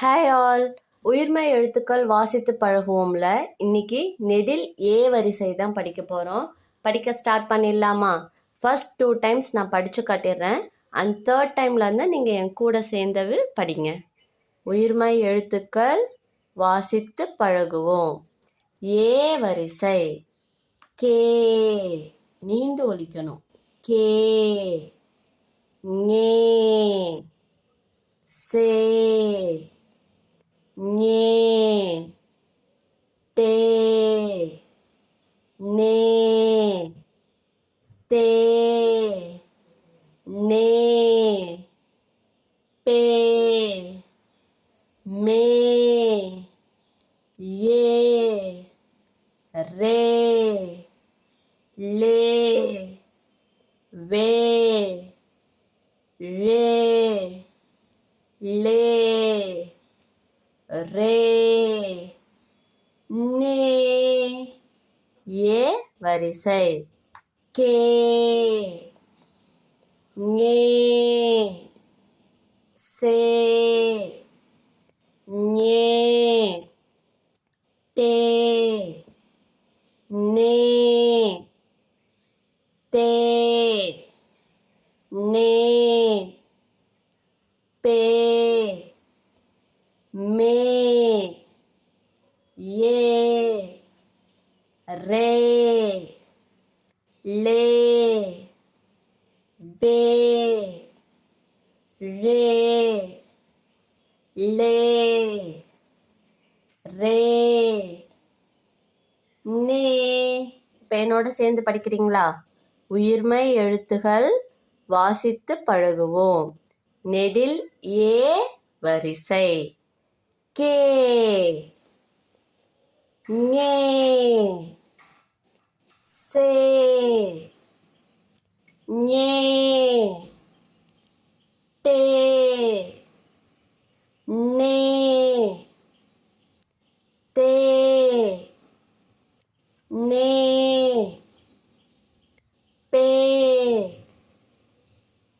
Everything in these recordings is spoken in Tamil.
ஹாய் ஆல் உயிர்மை எழுத்துக்கள் வாசித்து பழகுவோம்ல. இன்னைக்கு நெடில் ஏ வரிசை தான் படிக்க போகிறோம் படிக்க ஸ்டார்ட் பண்ணிடலாமா? ஃபர்ஸ்ட் டூ டைம்ஸ் நான் படித்து காட்டிடுறேன். அண்ட் தேர்ட் டைம்லேருந்து நீங்கள் என் கூட சேர்ந்தது படிங்க. உயிர்மை எழுத்துக்கள் வாசித்து பழகுவோம். ஏ வரிசை. கே நீண்டு ஒலிக்கணும். கே ஞே சே ஞே டே நே தே நே பே மே ஏ ரே லே வே ரே லே ரே நே ஏ வரிசை. கே ஞே சே ஞே டே நே தே நே பே மே ஏ ரே லே பே ரே லே ரே நே. இப்போ என்னோட சேர்ந்து படிக்கிறீங்களா? உயிர்மை எழுத்துகள் வாசித்து பழகுவோம். நெடில் ஏ வரிசை. கே. ஞே சே. nie, te, ne, te, ne, pe,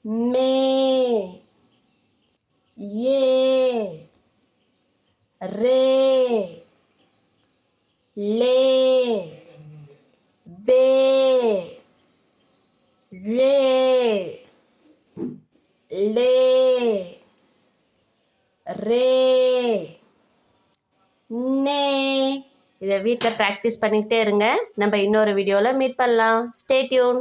me, ye, re, le, ve. ரே லே ரே நே. இதை வீட்டில் ப்ராக்டிஸ் பண்ணிக்கிட்டே இருங்க. நம்ம இன்னொரு வீடியோவில் மீட் பண்ணலாம். Stay tune